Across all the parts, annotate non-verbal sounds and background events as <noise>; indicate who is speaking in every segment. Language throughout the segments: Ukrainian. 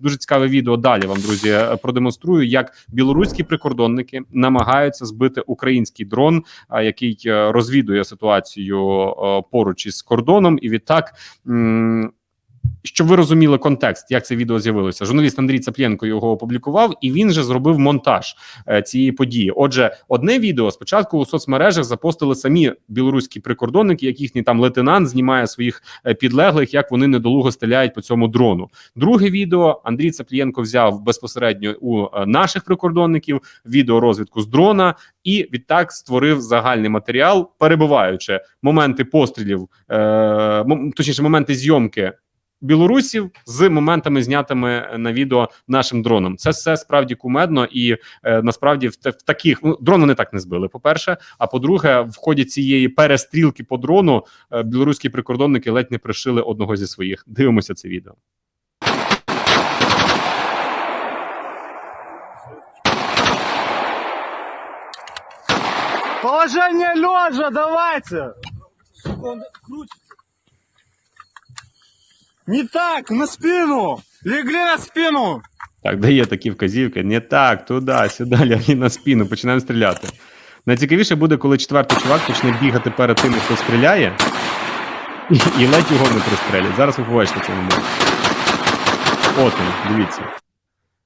Speaker 1: дуже цікаве відео. Далі вам друзі е, продемонструю, як білоруські прикордонники намагаються збити український дрон, який е, розвідує ситуацію е, поруч із кордоном, і відтак. Щоб ви розуміли контекст, як це відео з'явилося, журналіст Андрій Цаплєнко його опублікував, і він же зробив монтаж е, цієї події. Отже, одне відео спочатку у соцмережах запостили самі білоруські прикордонники, як їхній там лейтенант знімає своїх е, підлеглих, як вони недолуго стріляють по цьому дрону. Друге відео Андрій Цаплієнко взяв безпосередньо у е, наших прикордонників відеорозвідку з дрона, і відтак створив загальний матеріал, перебуваючи моменти пострілів, точніше, моменти зйомки. Білорусів з моментами знятими на відео нашим дроном. Це все справді кумедно, і е, насправді в, в таких ну, дрон вони так не збили. По перше, а по-друге, в ході цієї перестрілки по дрону е, білоруські прикордонники ледь не пришили одного зі своїх. Дивимося це відео.
Speaker 2: Положение лежа, давайте! Не так, на спину! Легли на спину!
Speaker 1: Так, дає такі вказівки. Не так, туди, сюди, <laughs> лягли на спину, починаємо стріляти. Найцікавіше буде, коли четвертий чувак почне бігати перед тим, хто стріляє, і, і ледь його не пристрелять. Зараз ви побачите цей момент. От він, дивіться.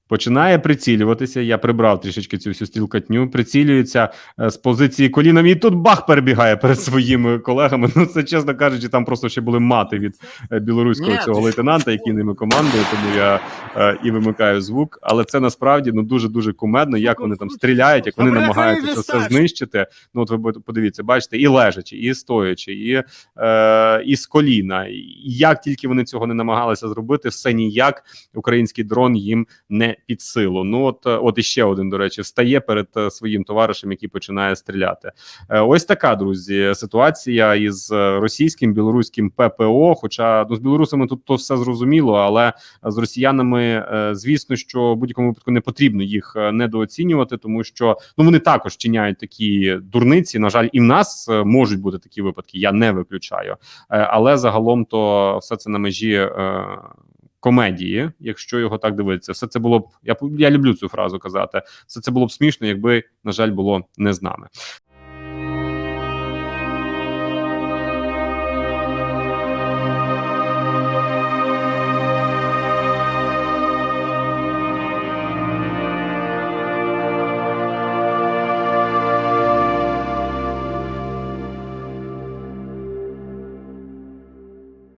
Speaker 1: Починає прицілюватися. Я прибрав трішечки цю всю стрілкатню. Прицілюється е, з позиції колінами, і тут бах перебігає перед своїми колегами. Ну це чесно кажучи, там просто ще були мати від е, білоруського
Speaker 2: Ні.
Speaker 1: цього лейтенанта, який ними командує, тому я е, і вимикаю звук. Але це насправді ну дуже дуже кумедно, як вони там стріляють, як вони намагаються це все знищити. Ну от ви подивіться, бачите, і лежачи, і стоячи, і, е, і з коліна. І як тільки вони цього не намагалися зробити, все ніяк український дрон їм не під силу. Ну от, е, от іще один, до речі, встає перед е, своїм товаришем, який починає стріляти. Е, ось така друзі ситуація із російським білоруським ППО. Хоча ну з білорусами тут то все зрозуміло, але з росіянами, звісно, що в будь-якому випадку не потрібно їх недооцінювати, тому що ну вони також чиняють такі дурниці. На жаль, і в нас можуть бути такі випадки. Я не виключаю, але загалом то все це на межі. Комедії, якщо його так дивитися, все це було б. Я я люблю цю фразу казати. Все це було б смішно, якби на жаль було не з нами.